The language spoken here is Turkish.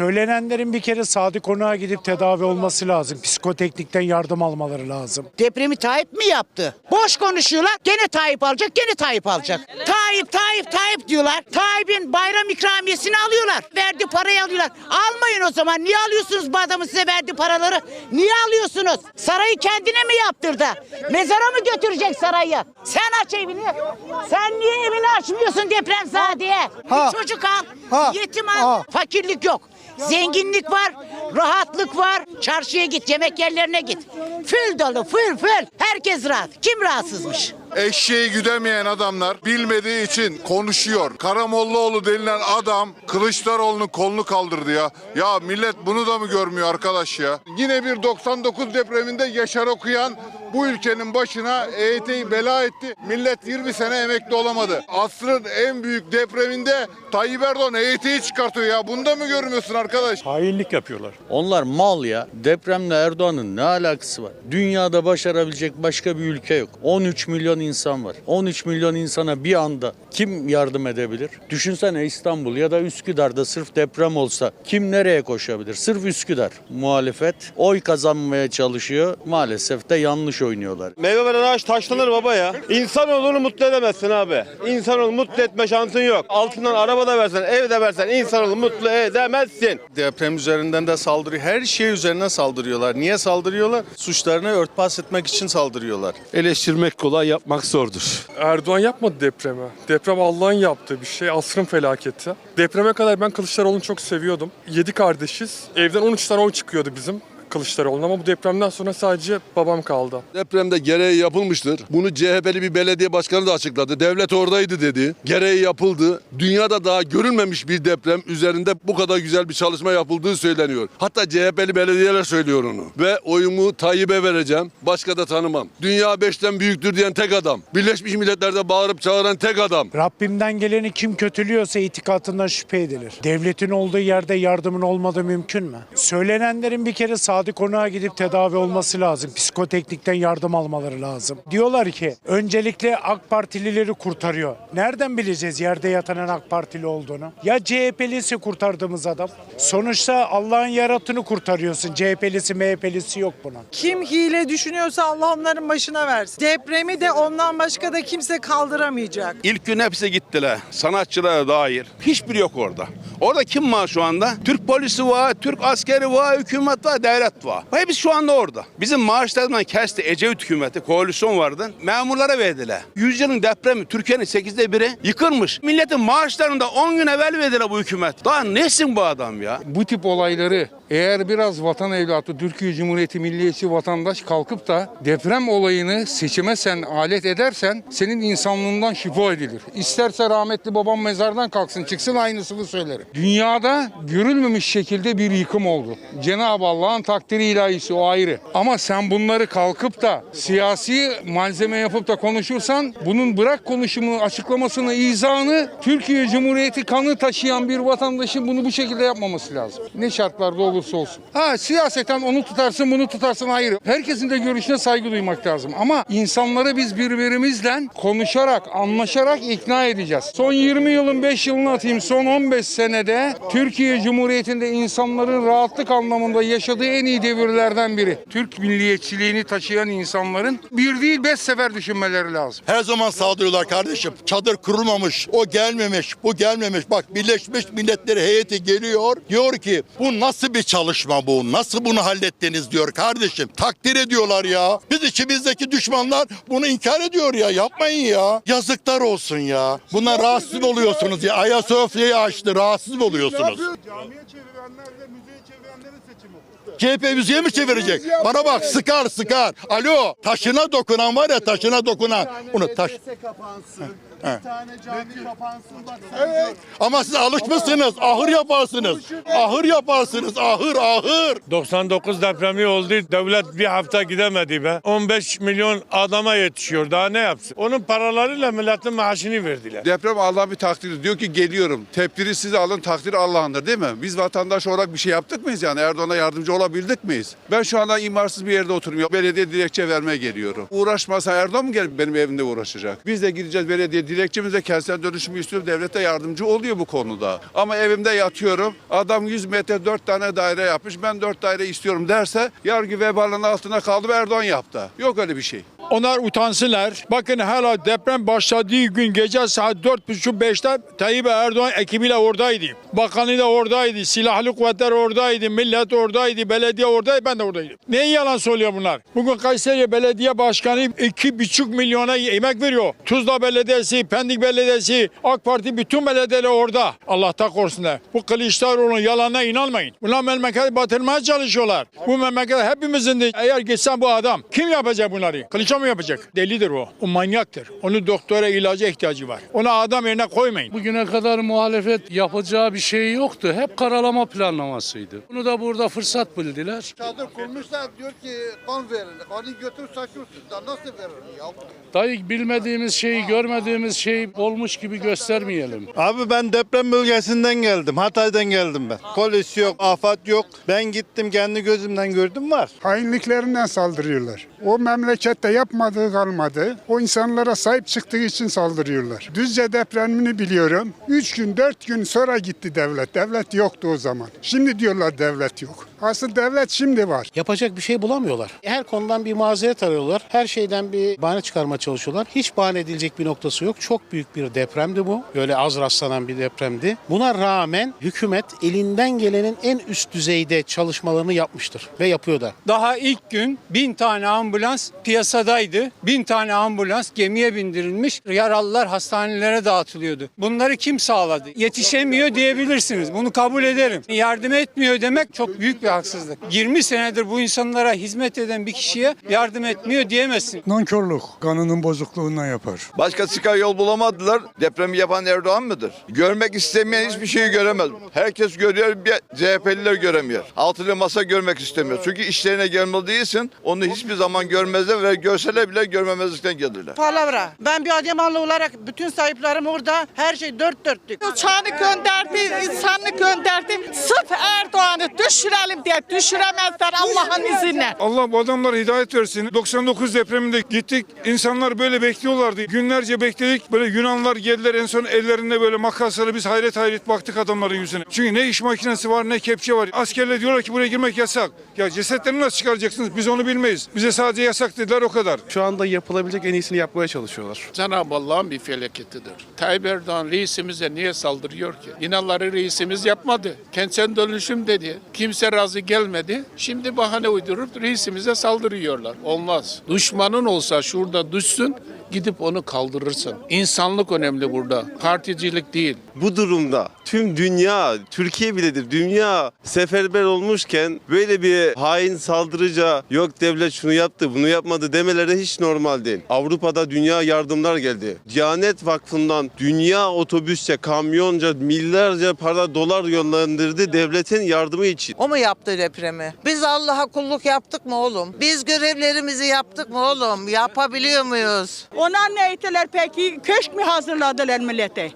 Söylenenlerin bir kere Sadık Onak'a gidip tedavi olması lazım. Psikoteknikten yardım almaları lazım. Depremi Tayyip mi yaptı? Boş konuşuyorlar. Gene Tayyip alacak, gene Tayyip alacak. Tayyip, Tayyip, Tayyip diyorlar. Tayyip'in bayram ikramiyesini alıyorlar. Verdi parayı alıyorlar. Almayın o zaman. Niye alıyorsunuz bu adamın size verdiği paraları? Niye alıyorsunuz? Sarayı kendine mi yaptırdı? Mezara mı götürecek sarayı? Sen aç evini. Sen niye evini açmıyorsun depremzadeye? Ha. Bir çocuk al. Ha. Yetim al. Ha. Fakirlik yok. Zenginlik var, rahatlık var. Çarşıya git, yemek yerlerine git. Fül dolu, fül fül. Herkes rahat. Kim rahatsızmış? Eşeği güdemeyen adamlar bilmediği için konuşuyor. Karamollaoğlu denilen adam Kılıçdaroğlu'nun kolunu kaldırdı ya. Ya millet bunu da mı görmüyor arkadaş ya? Yine bir 99 depreminde Yaşar Okuyan bu ülkenin başına EYT'yi bela etti. Millet 20 sene emekli olamadı. Asrın en büyük depreminde Tayyip Erdoğan EYT'yi çıkartıyor ya. Bunu da mı görmüyorsun arkadaş? Hainlik yapıyorlar. Onlar mal ya. Depremle Erdoğan'ın ne alakası var? Dünyada başarabilecek başka bir ülke yok. 13 milyon insan var. 13 milyon insana bir anda kim yardım edebilir? Düşünsene İstanbul ya da Üsküdar'da sırf deprem olsa kim nereye koşabilir? Sırf Üsküdar. Muhalefet oy kazanmaya çalışıyor. Maalesef de yanlış oynuyorlar. Meyve veren ağaç taşlanır baba ya. İnsanoğlunu mutlu edemezsin abi. İnsanoğlu mutlu etme şansın yok. Altından araba da versen, ev de versen insanoğlu mutlu edemezsin. Deprem üzerinden de saldırıyor. Her şey üzerine saldırıyorlar. Niye saldırıyorlar? Suçlarını örtbas etmek için saldırıyorlar. Eleştirmek kolay, yapmak zordur. Erdoğan yapmadı depremi. Deprem Allah'ın yaptığı bir şey. Asrın felaketi. Depreme kadar ben Kılıçdaroğlu'nu çok seviyordum. Yedi kardeşiz. Evden 13 tane oy çıkıyordu bizim Kılıçdaroğlu'na ama bu depremden sonra sadece babam kaldı. Depremde gereği yapılmıştır. Bunu CHP'li bir belediye başkanı da açıkladı. Devlet oradaydı dedi. Gereği yapıldı. Dünyada daha görülmemiş bir deprem üzerinde bu kadar güzel bir çalışma yapıldığı söyleniyor. Hatta CHP'li belediyeler söylüyor onu. Ve oyumu Tayyip'e vereceğim. Başka da tanımam. Dünya beşten büyüktür diyen tek adam. Birleşmiş Milletler'de bağırıp çağıran tek adam. Rabbimden geleni kim kötülüyorsa itikatından şüphe edilir. Devletin olduğu yerde yardımın olmadığı mümkün mü? Söylenenlerin bir kere Sadık Onak'a gidip tedavi olması lazım. Psikoteknikten yardım almaları lazım. Diyorlar ki öncelikle AK Partilileri kurtarıyor. Nereden bileceğiz yerde yatanın AK Partili olduğunu? Ya CHP'lisi kurtardığımız adam? Sonuçta Allah'ın yaratını kurtarıyorsun. CHP'lisi MHP'lisi yok bunun. Kim hile düşünüyorsa Allah onların başına versin. Depremi de ondan başka da kimse kaldıramayacak. İlk gün hepsi gittiler. Sanatçılara dair. Hiçbiri yok orada. Orada kim var şu anda? Türk polisi var, Türk askeri var, hükümet var, devlet var. Hepsi şu anda orada. Bizim maaşlarından kesti Ecevit hükümeti, koalisyon vardı. Memurlara verdiler. Yüzyılın depremi Türkiye'nin sekizde biri yıkılmış. Milletin maaşlarını da 10 gün evvel verdiler bu hükümet. Daha nesin bu adam ya? Bu tip olayları eğer biraz vatan evlatı, Türkiye Cumhuriyeti milliyetçi vatandaş kalkıp da deprem olayını seçime sen alet edersen senin insanlığından şüphe edilir. İsterse rahmetli babam mezardan kalksın çıksın aynısını söylerim. Dünyada görülmemiş şekilde bir yıkım oldu. Cenab-ı Allah'ın takdiri ilahisi o ayrı. Ama sen bunları kalkıp da siyasi malzeme yapıp da konuşursan bunun bırak konuşumu, açıklamasını, izahını Türkiye Cumhuriyeti kanı taşıyan bir vatandaşın bunu bu şekilde yapmaması lazım. Ne şartlarda olursa olsun. Ha siyaseten onu tutarsın bunu tutarsın ayrı. Herkesin de görüşüne saygı duymak lazım. Ama insanları biz birbirimizle konuşarak, anlaşarak ikna edeceğiz. Son 20 yılın 5 yılını atayım. Son 15 senede Türkiye Cumhuriyeti'nde insanların rahatlık anlamında yaşadığı en iyi devirlerden biri. Türk milliyetçiliğini taşıyan insanların bir değil beş sefer düşünmeleri lazım. Her zaman saldırıyorlar kardeşim. Çadır kurulmamış, o gelmemiş, bu gelmemiş. Bak Birleşmiş Milletler heyeti geliyor. Diyor ki bu nasıl bir çalışma bu? Nasıl bunu hallettiniz diyor kardeşim. Takdir ediyorlar ya. Biz içimizdeki düşmanlar bunu inkar ediyor ya. Yapmayın ya. Yazıklar olsun ya. Buna rahatsız oluyorsunuz ya. Ayasofya'yı açtı. Rahatsız oluyorsunuz. Camiye çevirenlerle müzeye çevirenlerin seçimi. CHP müziğe mi çevirecek? Bana bak sıkar sıkar. Alo taşına dokunan var ya taşına dokunan. Onu taş. kapansın. He. Bir tane cami kapansın bak. Evet. Ama siz alışmışsınız. Ahır yaparsınız. Ahır yaparsınız. Ahır ahır. 99 depremi oldu. Devlet bir hafta gidemedi be. 15 milyon adama yetişiyor. Daha ne yapsın? Onun paralarıyla milletin maaşını verdiler. Deprem Allah'ın bir takdiri. Diyor ki geliyorum. Tedbiri siz alın takdir Allah'ındır değil mi? Biz vatandaş olarak bir şey yaptık mıyız yani? Erdoğan'a yardımcı olabildik miyiz? Ben şu anda imarsız bir yerde oturmuyorum. Belediye dilekçe vermeye geliyorum. Uğraşmasa Erdoğan mı gelip benim evimde uğraşacak? Biz de gideceğiz belediye dilekçemiz de kentsel dönüşümü istiyor. Devlet de yardımcı oluyor bu konuda. Ama evimde yatıyorum. Adam 100 metre 4 tane daire yapmış. Ben 4 daire istiyorum derse yargı vebalının altına kaldı ve Erdoğan yaptı. Yok öyle bir şey. Onlar utansınlar. Bakın hala deprem başladığı gün gece saat 4.30-5'te Tayyip Erdoğan ekibiyle oradaydı. Bakanı da oradaydı. Silahlı kuvvetler oradaydı. Millet oradaydı. Belediye oradaydı. Ben de oradaydım. Neyi yalan söylüyor bunlar? Bugün Kayseri Belediye Başkanı 2,5 milyona emek veriyor. Tuzla Belediyesi, Pendik Belediyesi, AK Parti bütün belediyeler orada. Allah da korusunlar. Bu Kılıçdaroğlu'nun yalanına inanmayın. Bunlar memleketi batırmaya çalışıyorlar. Bu memleket hepimizin de eğer gitsen bu adam kim yapacak bunları? Kılıçdaroğlu mu yapacak? Delidir o. O manyaktır. Onun doktora ilaca ihtiyacı var. Onu adam yerine koymayın. Bugüne kadar muhalefet yapacağı bir şey yoktu. Hep karalama planlamasıydı. Bunu da burada fırsat bildiler. Çadır kurmuşlar diyor ki kan verin. Kanı götür saçıyorsun. Da nasıl verir ya? Dayı bilmediğimiz şeyi, görmediğimiz şey olmuş gibi göstermeyelim. Abi ben deprem bölgesinden geldim. Hatay'dan geldim ben. Polis yok, afat yok. Ben gittim kendi gözümden gördüm var. Hainliklerinden saldırıyorlar. O memlekette yapmadığı kalmadı. O insanlara sahip çıktığı için saldırıyorlar. Düzce depremini biliyorum. 3 gün 4 gün sonra gitti devlet. Devlet yoktu o zaman. Şimdi diyorlar devlet yok. Asıl devlet şimdi var. Yapacak bir şey bulamıyorlar. Her konudan bir mazeret arıyorlar. Her şeyden bir bahane çıkarmaya çalışıyorlar. Hiç bahane edilecek bir noktası yok. Çok büyük bir depremdi bu. Böyle az rastlanan bir depremdi. Buna rağmen hükümet elinden gelenin en üst düzeyde çalışmalarını yapmıştır ve yapıyor da. Daha ilk gün bin tane ambulans piyasadaydı. Bin tane ambulans gemiye bindirilmiş. Yaralılar hastanelere dağıtılıyordu. Bunları kim sağladı? Yetişemiyor diyebilirsiniz. Bunu kabul ederim. Yardım etmiyor demek çok büyük bir haksızlık. 20 senedir bu insanlara hizmet eden bir kişiye yardım etmiyor diyemezsin. Nankörlük kanının bozukluğundan yapar. Başka çıkar yol bulamadılar. Depremi yapan Erdoğan mıdır? Görmek istemeyen hiçbir şeyi göremez. Herkes görüyor, bir CHP'liler göremiyor. Altılı masa görmek istemiyor. Çünkü işlerine gelmediği için onu hiçbir zaman görmezler ve görseler bile görmemezlikten gelirler. Palavra. Ben bir Adıyamanlı olarak bütün sahiplerim orada. Her şey dört dörtlük. Uçağını gönderdi, insanını gönderdi. Sırf Erdoğan'ı düşürelim diye düşüremezler Allah'ın izniyle. Allah bu adamlara hidayet versin. 99 depreminde gittik. İnsanlar böyle bekliyorlardı. Günlerce bekledik. Böyle Yunanlar geldiler en son ellerinde böyle makasları biz hayret hayret baktık adamların yüzüne. Çünkü ne iş makinesi var ne kepçe var. Askerler diyorlar ki buraya girmek yasak. Ya cesetleri nasıl çıkaracaksınız? Biz onu bilmeyiz. Bize sadece yasak dediler o kadar. Şu anda yapılabilecek en iyisini yapmaya çalışıyorlar. Cenab-ı Allah'ın bir felaketidir. Tayyip Erdoğan reisimize niye saldırıyor ki? İnanları reisimiz yapmadı. Kentsel dönüşüm dedi. Kimse razı gelmedi. Şimdi bahane uydurup reisimize saldırıyorlar. Olmaz. Düşmanın olsa şurada düşsün gidip onu kaldırırsın. İnsanlık önemli burada. Particilik değil. Bu durumda tüm dünya, Türkiye biledir, dünya seferber olmuşken böyle bir hain saldırıca yok devlet şunu yaptı, bunu yapmadı demeleri hiç normal değil. Avrupa'da dünya yardımlar geldi. Diyanet Vakfı'ndan dünya otobüsçe, kamyonca, milyarca para dolar yönlendirdi devletin yardımı için. O mu yaptı depremi? Biz Allah'a kulluk yaptık mı oğlum? Biz görevlerimizi yaptık mı oğlum? Yapabiliyor muyuz? Ona ne ettiler peki? Köşk mü hazırladılar millete?